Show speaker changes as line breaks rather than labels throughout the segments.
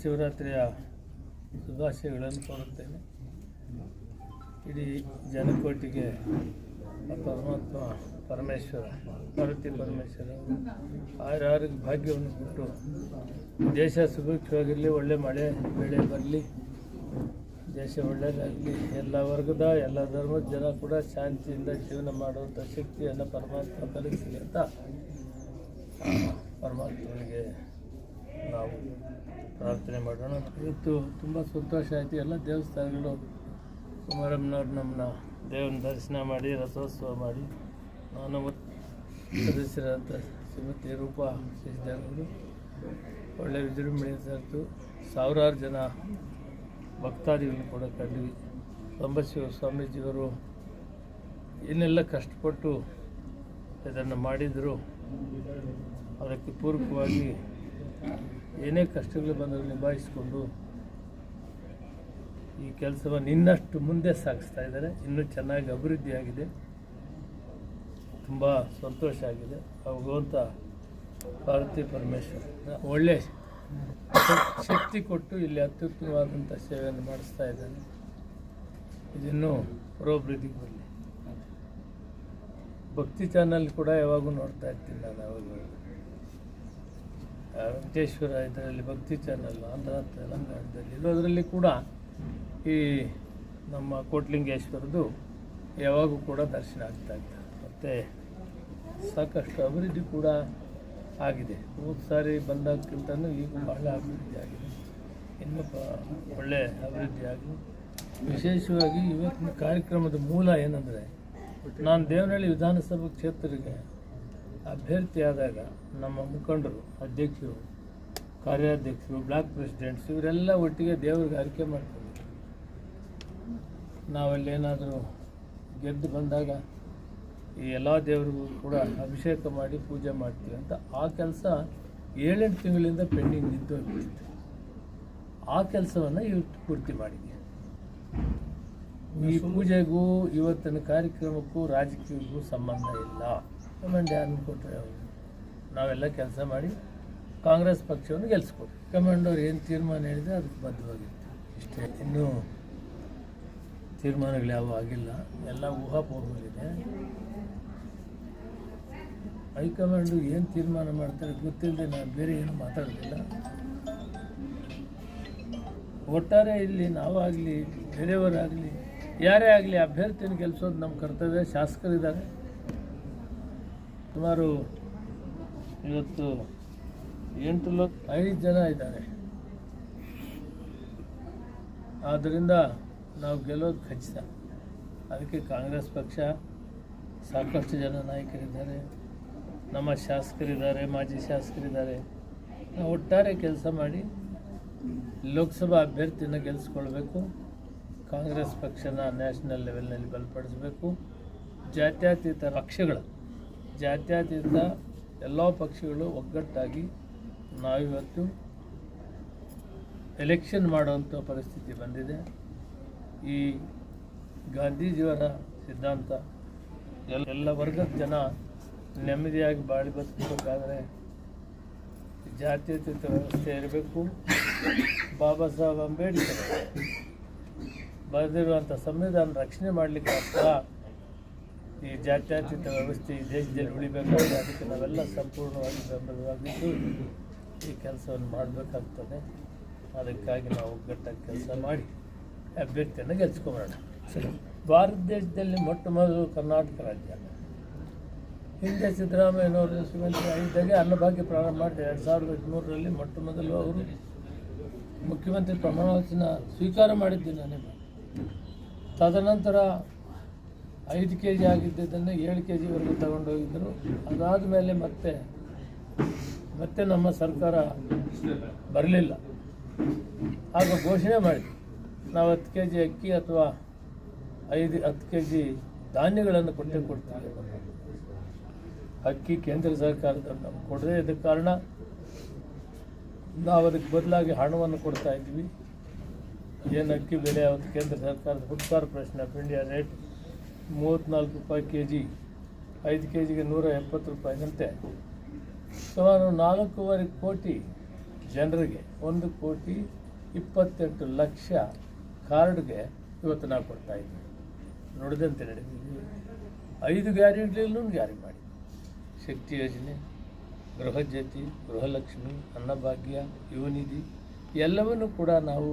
ಮಹಾಶಿವರಾತ್ರಿಯ ಶುಭಾಶಯಗಳನ್ನು ಕೋರುತ್ತೇನೆ. ಇಡೀ ಜನಕೋಟಿಗೆ ಪರಮಾತ್ಮ ಪರಮೇಶ್ವರ ಪಾರ್ವತಿ ಪರಮೇಶ್ವರ ಆರಾರಿಗೆ ಭಾಗ್ಯವನ್ನು ಕೊಟ್ಟು ದೇಶ ಸುಭಿಕ್ಷವಾಗಿರಲಿ, ಒಳ್ಳೆ ಮಳೆ ಬೆಳೆ ಬರಲಿ, ದೇಶ ಒಳ್ಳೆಯದಾಗಲಿ ಎಲ್ಲ ವರ್ಗದ, ಎಲ್ಲ ಧರ್ಮದ ಜನ ಕೂಡ ಶಾಂತಿಯಿಂದ ಜೀವನ ಮಾಡುವಂಥ ಶಕ್ತಿಯನ್ನು ಪರಮಾತ್ಮ ಕಲಿಸಲಿ ಅಂತ ಪರಮಾತ್ಮನಿಗೆ ನಾವು ಪ್ರಾರ್ಥನೆ ಮಾಡೋಣ. ಇವತ್ತು ತುಂಬ ಸಂತೋಷ ಆಯಿತು. ಎಲ್ಲ ದೇವಸ್ಥಾನಗಳು ಕುಮಾರಮ್ಮನವ್ರು ನಮ್ಮನ್ನ ದೇವನ ದರ್ಶನ ಮಾಡಿ, ರಥೋತ್ಸವ ಮಾಡಿ. ನಾನು ಸದಸ್ಯರಾದಂಥ ಶ್ರೀಮತಿ ರೂಪ ಶಶಿಧರವರು ಒಳ್ಳೆಯ ವಿಜೃಂಭಣೆ ಇತ್ತು ಸಾವಿರಾರು ಜನ ಭಕ್ತಾದಿಗಳನ್ನು ಕೂಡ ಕಂಡ್ವಿ ಸಂಬಶಿವ ಸ್ವಾಮೀಜಿಯವರು ಏನೆಲ್ಲ ಕಷ್ಟಪಟ್ಟು ಇದನ್ನು ಮಾಡಿದರು. ಅದಕ್ಕೆ ಪೂರಕವಾಗಿ ಏನೇ ಕಷ್ಟಗಳು ಬಂದರೂ ನಿಭಾಯಿಸಿಕೊಂಡು ಈ ಕೆಲಸವನ್ನು ಇನ್ನಷ್ಟು ಮುಂದೆ ಸಾಗಿಸ್ತಾ ಇದ್ದಾರೆ. ಇನ್ನೂ ಚೆನ್ನಾಗಿ ಅಭಿವೃದ್ಧಿಯಾಗಿದೆ ತುಂಬ ಸಂತೋಷ ಆಗಿದೆ. ಭಗವಂತ ಭಾರತಿ ಪರಮೇಶ್ವರ್ ಒಳ್ಳೆ ಶಕ್ತಿ ಕೊಟ್ಟು ಇಲ್ಲಿ ಅತ್ಯುತ್ತಮವಾದಂಥ ಸೇವೆಯನ್ನು ಮಾಡಿಸ್ತಾ ಇದ್ದಾನೆ ಇದನ್ನು ಪುರೋಭಿವೃದ್ಧಿಗೆ ಬರಲಿ. ಭಕ್ತಿ ಚಾನಲ್ ಕೂಡ ಯಾವಾಗೂ ನೋಡ್ತಾ ಇರ್ತೀನಿ ನಾನು ಆ, ವೆಂಕಟೇಶ್ವರ ಇದರಲ್ಲಿ ಭಕ್ತಿ ಚಾನಲ್ ಆಂಧ್ರ, ತೆಲಂಗಾಣದಲ್ಲಿ ಇರೋದರಲ್ಲಿ ಕೂಡ ಈ ನಮ್ಮ ಕೋಟ್ಲಿಂಗೇಶ್ವರದು ಯಾವಾಗೂ ಕೂಡ ದರ್ಶನ ಆಗ್ತಾ ಇತ್ತು ಮತ್ತು ಸಾಕಷ್ಟು ಅಭಿವೃದ್ಧಿ ಕೂಡ ಆಗಿದೆ. ಹೋದ ಸಾರಿ ಬಂದಾಗಕ್ಕಿಂತನೂ ಈಗ ಬಹಳ ಅಭಿವೃದ್ಧಿ ಆಗಿದೆ. ಇನ್ನೂ ಒಳ್ಳೆ ಅಭಿವೃದ್ಧಿ ಆಗಿ ವಿಶೇಷವಾಗಿ ಇವತ್ತಿನ ಕಾರ್ಯಕ್ರಮದ ಮೂಲ ಏನಂದರೆ, ನಾನು ದೇವನಹಳ್ಳಿ ವಿಧಾನಸಭಾ ಕ್ಷೇತ್ರಕ್ಕೆ ಅಭ್ಯರ್ಥಿಯಾದಾಗ ನಮ್ಮ ಮುಖಂಡರು, ಅಧ್ಯಕ್ಷರು, ಕಾರ್ಯಾಧ್ಯಕ್ಷರು, ಬ್ಲಾಕ್ ಪ್ರೆಸಿಡೆಂಟ್ಸ್ ಇವರೆಲ್ಲ ಒಟ್ಟಿಗೆ ದೇವ್ರಿಗೆ ಆಯ್ಕೆ ಮಾಡ್ತೀವಿ ನಾವಲ್ಲೇನಾದರೂ ಗೆದ್ದು ಬಂದಾಗ ಈ ಎಲ್ಲ ದೇವರಿಗೂ ಕೂಡ ಅಭಿಷೇಕ ಮಾಡಿ ಪೂಜೆ ಮಾಡ್ತೀವಿ ಅಂತ ಆ ಕೆಲಸ ಏಳೆಂಟು ತಿಂಗಳಿಂದ ಪೆಂಡಿಂಗ್ ನಿಂತು ಹೋಗ್ಬಿಟ್ಟಿತ್ತು. ಆ ಕೆಲಸವನ್ನು ಇವತ್ತು ಪೂರ್ತಿ ಮಾಡಿದ್ವಿ. ಈ ಪೂಜೆಗೂ, ಇವತ್ತಿನ ಕಾರ್ಯಕ್ರಮಕ್ಕೂ ರಾಜಕೀಯಕ್ಕೂ ಸಂಬಂಧ ಇಲ್ಲ. ಕಮಾಂಡ್ ಯಾರನ್ನು ಕೊಟ್ಟರೆ ಅವರು. ನಾವೆಲ್ಲ ಕೆಲಸ ಮಾಡಿ ಕಾಂಗ್ರೆಸ್ ಪಕ್ಷವನ್ನು ಗೆಲ್ಲಿಸ್ಕೊಡ್ತೀವಿ ಕಮಾಂಡೋರು ಏನು ತೀರ್ಮಾನ ಹೇಳಿದ್ರೆ ಅದಕ್ಕೆ ಬದ್ಧವಾಗಿತ್ತು ಇಷ್ಟೇ. ಇನ್ನೂ ತೀರ್ಮಾನಗಳು ಯಾವ ಆಗಿಲ್ಲ. ಎಲ್ಲ ಊಹಾಪೋಹಗಳಿದೆ. ಹೈಕಮಾಂಡು ಏನು ತೀರ್ಮಾನ ಮಾಡ್ತಾರೆ ಗೊತ್ತಿಲ್ಲದೆ ನಾನು ಬೇರೆ ಏನು ಮಾತಾಡೋದಿಲ್ಲ ಒಟ್ಟಾರೆ ಇಲ್ಲಿ ನಾವಾಗಲಿ, ಬೇರೆಯವರಾಗಲಿ, ಯಾರೇ ಆಗಲಿ ಅಭ್ಯರ್ಥಿನ ಗೆಲ್ಲಿಸೋದು ನಮ್ಮ ಕರ್ತವ್ಯ. ಶಾಸಕರಿದ್ದಾರೆ. ಸುಮಾರು ಇವತ್ತು ಎಂಟು ಲಕ್ಷ ಐದು ಜನ ಇದ್ದಾರೆ. ಆದ್ದರಿಂದ ನಾವು ಗೆಲ್ಲೋದು ಖಚಿತ. ಅದಕ್ಕೆ ಕಾಂಗ್ರೆಸ್ ಪಕ್ಷ ಸಾಕಷ್ಟು ಜನ ನಾಯಕರಿದ್ದಾರೆ. ನಮ್ಮ ಶಾಸಕರಿದ್ದಾರೆ ಮಾಜಿ ಶಾಸಕರಿದ್ದಾರೆ. ನಾವು ಒಟ್ಟಾರೆ ಕೆಲಸ ಮಾಡಿ ಲೋಕಸಭಾ ಅಭ್ಯರ್ಥಿನ ಗೆಲ್ಲಿಸ್ಕೊಳ್ಬೇಕು. ಕಾಂಗ್ರೆಸ್ ಪಕ್ಷನ ನ್ಯಾಷನಲ್ ಲೆವೆಲ್ನಲ್ಲಿ ಬಲಪಡಿಸಬೇಕು. ಜಾತ್ಯತೀತ ಪಕ್ಷಗಳ ಜಾತ್ಯತೀತ ಎಲ್ಲ ಪಕ್ಷಗಳು ಒಗ್ಗಟ್ಟಾಗಿ ನಾವಿವತ್ತು ಎಲೆಕ್ಷನ್ ಮಾಡುವಂಥ ಪರಿಸ್ಥಿತಿ ಬಂದಿದೆ. ಈ ಗಾಂಧೀಜಿಯವರ ಸಿದ್ಧಾಂತ, ಎಲ್ಲ ವರ್ಗದ ಜನ ನೆಮ್ಮದಿಯಾಗಿ ಬಾಳಿ ಬದುಕಬೇಕಾದ್ರೆ ಜಾತ್ಯತೀತ ವ್ಯವಸ್ಥೆ ಇರಬೇಕು. ಬಾಬಾ ಸಾಹೇಬ್ ಅಂಬೇಡ್ಕರ್ ಬರೆದಿರುವಂಥ ಸಂವಿಧಾನ ರಕ್ಷಣೆ ಮಾಡಲಿಕ್ಕೋಸ್ಕರ ಈ ಜಾತ್ಯತೀತ ವ್ಯವಸ್ಥೆ ಈ ದೇಶದಲ್ಲಿ ಉಳಿಬೇಕಾದ್ರೆ ಅದಕ್ಕೆ ನಾವೆಲ್ಲ ಸಂಪೂರ್ಣವಾಗಿ ಬೆಂಬಲವಾಗಿದ್ದು ಈ ಕೆಲಸವನ್ನು ಮಾಡಬೇಕಾಗ್ತದೆ. ಅದಕ್ಕಾಗಿ ನಾವು ಒಗ್ಗಟ್ಟಾಗಿ ಕೆಲಸ ಮಾಡಿ ಅಭ್ಯರ್ಥಿಯನ್ನು ಗೆಲ್ಸ್ಕೊಂಬೋಣ ಭಾರತ ದೇಶದಲ್ಲಿ ಮೊಟ್ಟ ಮೊದಲು ಕರ್ನಾಟಕ ರಾಜ್ಯ. ಹಿಂದೆ ಸಿದ್ದರಾಮಯ್ಯನವರು ಮುಖ್ಯಮಂತ್ರಿ ಆಗಿದ್ದಾಗೆ ಅನ್ನಭಾಗ್ಯ ಪ್ರಾರಂಭ ಮಾಡಿದೆ ಎರಡು ಸಾವಿರದ ಹದಿಮೂರರಲ್ಲಿ ಮೊಟ್ಟ ಮೊದಲು ಅವರು ಮುಖ್ಯಮಂತ್ರಿ ಪ್ರಮಾಣ ವಚನ ಸ್ವೀಕಾರ ಮಾಡಿದ್ದೆ ನಾನೇ. ತದನಂತರ ಐದು ಕೆ ಜಿ ಆಗಿದ್ದನ್ನು ಏಳು ಕೆ ಜಿವರೆಗೂ ತಗೊಂಡೋಗಿದ್ದರು ಅದಾದ ಮೇಲೆ ಮತ್ತೆ ಮತ್ತೆ ನಮ್ಮ ಸರ್ಕಾರ ಬರಲಿಲ್ಲ. ಆಗ ಘೋಷಣೆ ಮಾಡಿ ನಾವು ಹತ್ತು ಕೆ ಜಿ ಅಕ್ಕಿ ಅಥವಾ ಐದು, ಹತ್ತು ಕೆ ಜಿ ಧಾನ್ಯಗಳನ್ನು ಕೊಟ್ಟೇ ಕೊಡ್ತೀವಿ ಅಕ್ಕಿ ಕೇಂದ್ರ ಸರ್ಕಾರದ ನಮ್ಗೆ ಕೊಡದೇ ಇದ್ದ ಕಾರಣ ನಾವು ಅದಕ್ಕೆ ಬದಲಾಗಿ ಹಣವನ್ನು ಕೊಡ್ತಾ ಇದ್ವಿ. ಏನು ಅಕ್ಕಿ ಬೆಲೆ ಅವತ್ತು ಕೇಂದ್ರ ಸರ್ಕಾರದ food corporation of India rate ಮೂವತ್ತ್ನಾಲ್ಕು ರೂಪಾಯಿ ಕೆ ಜಿ ಐದು ಕೆ ಜಿಗೆ ನೂರ ಎಪ್ಪತ್ತು ರೂಪಾಯಿನಂತೆ ಸುಮಾರು ನಾಲ್ಕೂವರೆ ಕೋಟಿ ಜನರಿಗೆ, ಒಂದು ಕೋಟಿ ಇಪ್ಪತ್ತೆಂಟು ಲಕ್ಷ ಕಾರ್ಡ್ಗೆ ಇವತ್ತು ನಾವು ಕೊಡ್ತಾ ಇದ್ದೀವಿ. ನೋಡಿದಂತೆ ನಡೆದಿದ್ದೀವಿ ಐದು ಗ್ಯಾರಂಟಿಯಲ್ಲೂ ಜಾರಿ ಮಾಡಿ ಶಕ್ತಿ ಯೋಜನೆ ಗೃಹಜ್ಯೋತಿ ಗೃಹಲಕ್ಷ್ಮಿ, ಅನ್ನಭಾಗ್ಯ, ಯುವನಿಧಿ, ಎಲ್ಲವನ್ನು ಕೂಡ ನಾವು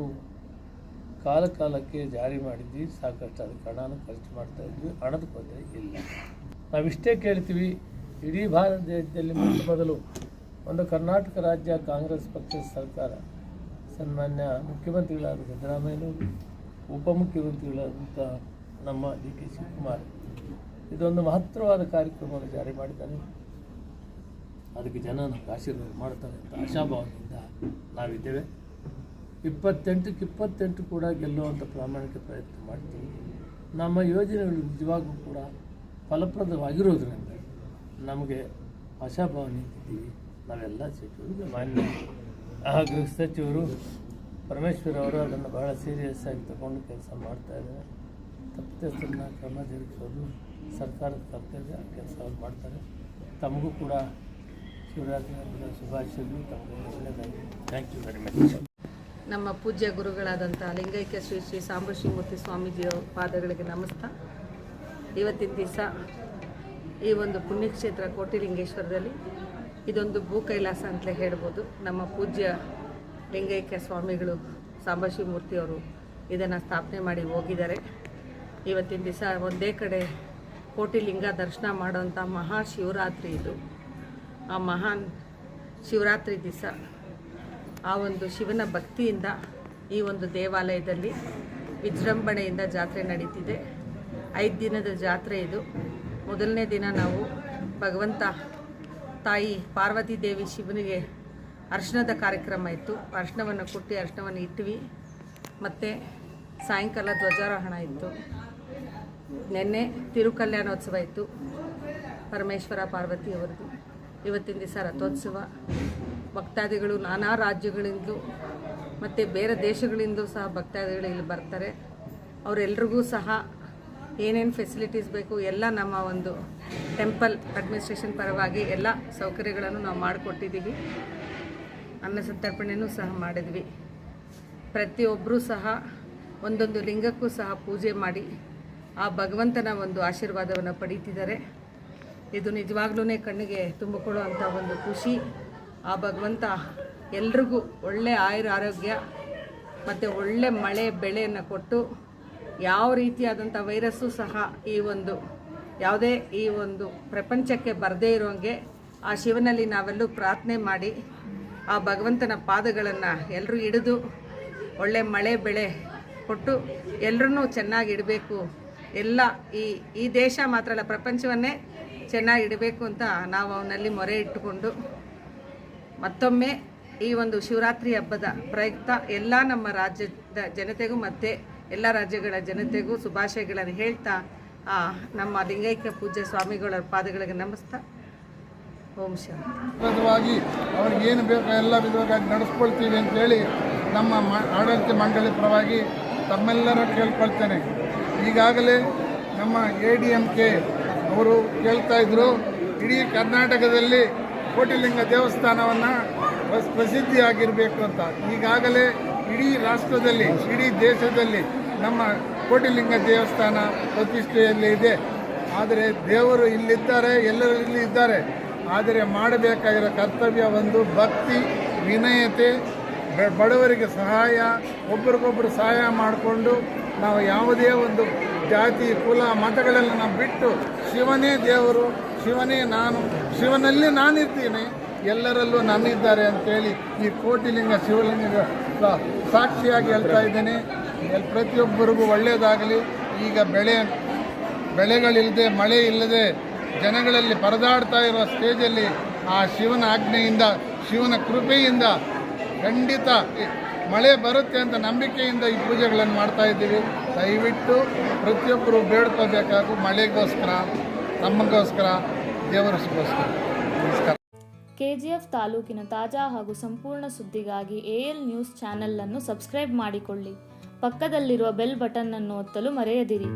ಕಾಲ ಕಾಲಕ್ಕೆ ಜಾರಿ ಮಾಡಿದ್ವಿ, ಸಾಕಷ್ಟು ಅದಕ್ಕೆ ಹಣನ ಖರ್ಚು ಮಾಡ್ತಾ ಇದ್ವಿ, ಹಣದ ಕೊರತೆ ಇಲ್ಲ. ನಾವಿಷ್ಟೇ ಕೇಳ್ತೀವಿ, ಇಡೀ ಭಾರತ ದೇಶದಲ್ಲಿ ಮೊದಲು ಮೊದಲು ಒಂದು ಕರ್ನಾಟಕ ರಾಜ್ಯ ಕಾಂಗ್ರೆಸ್ ಪಕ್ಷದ ಸರ್ಕಾರ. ಸನ್ಮಾನ್ಯ ಮುಖ್ಯಮಂತ್ರಿಗಳಾದ ಸಿದ್ದರಾಮಯ್ಯನವರು ಉಪಮುಖ್ಯಮಂತ್ರಿಗಳಾದಂಥ ನಮ್ಮ ಡಿ ಕೆ ಶಿವಕುಮಾರ್. ಇದೊಂದು ಮಹತ್ತರವಾದ ಕಾರ್ಯಕ್ರಮವನ್ನು ಜಾರಿ ಮಾಡಿದ್ದಾನೆ ಅದಕ್ಕೆ ಜನ ಆಶೀರ್ವಾದ ಮಾಡ್ತಾರೆ ಅಂತ ನಾವಿದ್ದೇವೆ. ಇಪ್ಪತ್ತೆಂಟಕ್ಕೆ ಇಪ್ಪತ್ತೆಂಟು ಕೂಡ ಗೆಲ್ಲುವಂಥ ಪ್ರಾಮಾಣಿಕ ಪ್ರಯತ್ನ ಮಾಡ್ತೀವಿ. ನಮ್ಮ ಯೋಜನೆಗಳು ನಿಜವಾಗೂ ಕೂಡ ಫಲಪ್ರದವಾಗಿರೋದ್ರಿಂದ ನಮಗೆ ಆಶಾಭಾವನೆ ಇದ್ದೀವಿ ನಾವೆಲ್ಲ ಸಚಿವರಿಗೆ ಮಾನ್ಯ ಗೃಹ ಸಚಿವರು ಪರಮೇಶ್ವರ್ ಅವರು ಅದನ್ನು ಬಹಳ ಸೀರಿಯಸ್ ಆಗಿ ತಗೊಂಡು ಕೆಲಸ ಮಾಡ್ತಾ ಇದ್ದಾರೆ. ತಪ್ಪಿತಸ್ಥರನ್ನ ಕ್ರಮ ಜರುಗಿಸೋದು ಸರ್ಕಾರದ ಕರ್ತವ್ಯ, ಆ ಕೆಲಸವನ್ನು ಮಾಡ್ತಾರೆ. ತಮಗೂ ಕೂಡ ಶಿವರಾತ್ರಿ ಹಬ್ಬದ ಶುಭಾಶಯಗಳು. ತಮಗೂ ಒಳ್ಳೆಯದಾಗಿ ಥ್ಯಾಂಕ್ ಯು ವೆರಿ ಮಚ್
ನಮ್ಮ ಪೂಜ್ಯ ಗುರುಗಳಾದಂಥ ಲಿಂಗೈಕ್ಯ ಶ್ರೀ ಶ್ರೀ ಸಾಂಬಶಿವಮೂರ್ತಿ ಸ್ವಾಮೀಜಿಯ ಪಾದಗಳಿಗೆ ನಮಸ್ತಾ ಇವತ್ತಿನ ದಿವಸ ಈ ಒಂದು ಪುಣ್ಯಕ್ಷೇತ್ರ ಕೋಟಿಲಿಂಗೇಶ್ವರದಲ್ಲಿ ಇದೊಂದು ಭೂ ಕೈಲಾಸ ಅಂತಲೇ ಹೇಳ್ಬೋದು. ನಮ್ಮ ಪೂಜ್ಯ ಲಿಂಗೈಕ್ಯ ಸ್ವಾಮಿಗಳು ಸಾಂಬಶಿವಮೂರ್ತಿಯವರು ಇದನ್ನು ಸ್ಥಾಪನೆ ಮಾಡಿ ಹೋಗಿದ್ದಾರೆ. ಇವತ್ತಿನ ದಿವಸ ಒಂದೇ ಕಡೆ ಕೋಟಿಲಿಂಗ ದರ್ಶನ ಮಾಡುವಂಥ ಮಹಾ ಶಿವರಾತ್ರಿ ಇದು. ಆ ಮಹಾನ್ ಶಿವರಾತ್ರಿ ದಿವಸ ಆ ಒಂದು ಶಿವನ ಭಕ್ತಿಯಿಂದ ಈ ಒಂದು ದೇವಾಲಯದಲ್ಲಿ ವಿಜೃಂಭಣೆಯಿಂದ ಜಾತ್ರೆ ನಡೀತಿದೆ. ಐದು ದಿನದ ಜಾತ್ರೆ ಇದು. ಮೊದಲನೇ ದಿನ ನಾವು ಭಗವಂತ ತಾಯಿ ಪಾರ್ವತಿ ದೇವಿ ಶಿವನಿಗೆ ಅರ್ಶನದ ಕಾರ್ಯಕ್ರಮ ಇತ್ತು. ಅರ್ಶನವನ್ನು ಕೊಟ್ಟು ಅರ್ಶನವನ್ನು ಇಟ್ವಿ. ಮತ್ತು ಸಾಯಂಕಾಲ ಧ್ವಜಾರೋಹಣ ಇತ್ತು. ನಿನ್ನೆ ತಿರುಕಲ್ಯಾಣೋತ್ಸವ ಇತ್ತು. ಪರಮೇಶ್ವರ ಪಾರ್ವತಿಯವರದು. ಇವತ್ತಿನ ದಿವಸ ರಥೋತ್ಸವ. ಭಕ್ತಾದಿಗಳು ನಾನಾ ರಾಜ್ಯಗಳಿಂದ ಮತ್ತು ಬೇರೆ ದೇಶಗಳಿಂದಲೂ ಸಹ ಭಕ್ತಾದಿಗಳು ಇಲ್ಲಿ ಬರ್ತಾರೆ. ಅವರೆಲ್ರಿಗೂ ಸಹ ಏನೇನು ಫೆಸಿಲಿಟೀಸ್ ಬೇಕು ಎಲ್ಲ ನಮ್ಮ ಒಂದು ಟೆಂಪಲ್ ಅಡ್ಮಿನಿಸ್ಟ್ರೇಷನ್ ಪರವಾಗಿ ಎಲ್ಲ ಸೌಕರ್ಯಗಳನ್ನು ನಾವು ಮಾಡಿಕೊಟ್ಟಿದ್ದೀವಿ. ಅನ್ನ ಸಂತರ್ಪಣೆಯೂ ಸಹ ಮಾಡಿದ್ವಿ. ಪ್ರತಿಯೊಬ್ಬರೂ ಸಹ ಒಂದೊಂದು ಲಿಂಗಕ್ಕೂ ಸಹ ಪೂಜೆ ಮಾಡಿ ಆ ಭಗವಂತನ ಒಂದು ಆಶೀರ್ವಾದವನ್ನು ಪಡೀತಿದ್ದಾರೆ. ಇದು ನಿಜವಾಗ್ಲೂ ಕಣ್ಣಿಗೆ ತುಂಬಿಕೊಳ್ಳುವಂಥ ಒಂದು ಖುಷಿ. ಆ ಭಗವಂತ ಎಲ್ರಿಗೂ ಒಳ್ಳೆ ಆಯುರ ಆರೋಗ್ಯ ಮತ್ತು ಒಳ್ಳೆ ಮಳೆ ಬೆಳೆಯನ್ನು ಕೊಟ್ಟು ಯಾವ ರೀತಿಯಾದಂಥ ವೈರಸ್ಸು ಸಹ ಈ ಒಂದು ಯಾವುದೇ ಈ ಒಂದು ಪ್ರಪಂಚಕ್ಕೆ ಬರದೇ ಇರೋಂಗೆ ಆ ಶಿವನಲ್ಲಿ ನಾವೆಲ್ಲೂ ಪ್ರಾರ್ಥನೆ ಮಾಡಿ ಆ ಭಗವಂತನ ಪಾದಗಳನ್ನು ಎಲ್ಲರೂ ಹಿಡಿದು ಒಳ್ಳೆ ಮಳೆ ಬೆಳೆ ಕೊಟ್ಟು ಎಲ್ಲರೂ ಚೆನ್ನಾಗಿ ಇಡಬೇಕು. ಎಲ್ಲ ಈ ಈ ದೇಶ ಮಾತ್ರ ಅಲ್ಲ, ಪ್ರಪಂಚವನ್ನೇ ಚೆನ್ನಾಗಿ ಇಡಬೇಕು ಅಂತ ನಾವು ಅವನಲ್ಲಿ ಮೊರೆ ಇಟ್ಟುಕೊಂಡು ಮತ್ತೊಮ್ಮೆ ಈ ಒಂದು ಶಿವರಾತ್ರಿ ಹಬ್ಬದ ಪ್ರಯುಕ್ತ ಎಲ್ಲ ನಮ್ಮ ರಾಜ್ಯದ ಜನತೆಗೂ ಮತ್ತು ಎಲ್ಲ ರಾಜ್ಯಗಳ ಜನತೆಗೂ ಶುಭಾಶಯಗಳನ್ನು ಹೇಳ್ತಾ ಆ, ನಮ್ಮ ಲಿಂಗೈಕ್ಯ ಪೂಜ್ಯ ಸ್ವಾಮಿಗಳ ಪಾದಗಳಿಗೆ ನಮಸ್ತಾ. ಓಂ ಶಾಂತಿ
ಅವ್ರಿಗೇನು ಬೇಕೋ ಎಲ್ಲ ವಿಧವಾಗಿ ನಡೆಸ್ಕೊಳ್ತೀವಿ ಅಂತೇಳಿ ನಮ್ಮ ಆಡಳಿತ ಮಂಡಳಿ ಪರವಾಗಿ ತಮ್ಮೆಲ್ಲರ ಕೇಳ್ಕೊಳ್ತೇನೆ. ಈಗಾಗಲೇ ನಮ್ಮ ಎಂ ಕೆ ಅವರು ಕೇಳ್ತಾ ಇದ್ರು ಇಡೀ ಕರ್ನಾಟಕದಲ್ಲಿ ಕೋಟಿಲಿಂಗ ದೇವಸ್ಥಾನವನ್ನು ಪ್ರಸಿದ್ಧಿಯಾಗಿರಬೇಕು ಅಂತ. ಈಗಾಗಲೇ ಇಡೀ ರಾಷ್ಟ್ರದಲ್ಲಿ, ಇಡೀ ದೇಶದಲ್ಲಿ ನಮ್ಮ ಕೋಟಿಲಿಂಗ ದೇವಸ್ಥಾನ ಪ್ರತಿಷ್ಠೆಯಲ್ಲಿ ಇದೆ. ಆದರೆ ದೇವರು ಇಲ್ಲಿದ್ದಾರೆ, ಎಲ್ಲರೂ ಇಲ್ಲಿ ಇದ್ದಾರೆ. ಆದರೆ ಮಾಡಬೇಕಾಗಿರೋ ಕರ್ತವ್ಯ ಒಂದು ಭಕ್ತಿ, ವಿನಯತೆ ಬಡವರಿಗೆ ಸಹಾಯ ಒಬ್ರಿಗೊಬ್ಬರು ಸಹಾಯ ಮಾಡಿಕೊಂಡು ನಾವು ಯಾವುದೇ ಒಂದು ಜಾತಿ, ಕುಲ ಮತಗಳೆಲ್ಲ ನಾವು ಬಿಟ್ಟು ಶಿವನೇ ದೇವರು, ಶಿವನೇ ನಾನು, ಶಿವನಲ್ಲಿ ನಾನಿರ್ತೀನಿ, ಎಲ್ಲರಲ್ಲೂ ನಾನಿದ್ದಾರೆ ಅಂತೇಳಿ ಈ ಕೋಟಿಲಿಂಗ ಶಿವಲಿಂಗ ಸಾಕ್ಷಿಯಾಗಿ ಹೇಳ್ತಾ ಇದ್ದೇನೆ. ಪ್ರತಿಯೊಬ್ಬರಿಗೂ ಒಳ್ಳೆಯದಾಗಲಿ ಈಗ ಬೆಳೆ, ಬೆಳೆಗಳಿಲ್ಲದೆ, ಮಳೆ ಇಲ್ಲದೆ ಜನಗಳಲ್ಲಿ ಪರದಾಡ್ತಾ ಇರುವ ಸ್ಟೇಜಲ್ಲಿ ಆ ಶಿವನ ಆಜ್ಞೆಯಿಂದ, ಶಿವನ ಕೃಪೆಯಿಂದ ಖಂಡಿತ ಮಳೆ ಬರುತ್ತೆ ಅಂತ ನಂಬಿಕೆಯಿಂದ ಈ ಪೂಜೆಗಳನ್ನು ಮಾಡ್ತಾ ಇದ್ದೀವಿ. ದಯವಿಟ್ಟು ಪ್ರತಿಯೊಬ್ಬರು ಬೇಡ್ಕೋಬೇಕಾಗು ಮಳೆಗೋಸ್ಕರ, ನಮಗೋಸ್ಕರ ದೇವರಿಗೋಸ್ಕರ ನಮಸ್ಕಾರ.
ಕೆಜಿಎಫ್ ತಾಲೂಕಿನ ತಾಜಾ ಹಾಗೂ ಸಂಪೂರ್ಣ ಸುದ್ದಿಗಾಗಿ ಎಎಲ್ ನ್ಯೂಸ್ ಚಾನೆಲ್ ಅನ್ನು ಸಬ್ಸ್ಕ್ರೈಬ್ ಮಾಡಿಕೊಳ್ಳಿ. ಪಕ್ಕದಲ್ಲಿರುವ ಬೆಲ್ ಬಟನ್ ಅನ್ನು ಒತ್ತಲು ಮರೆಯದಿರಿ.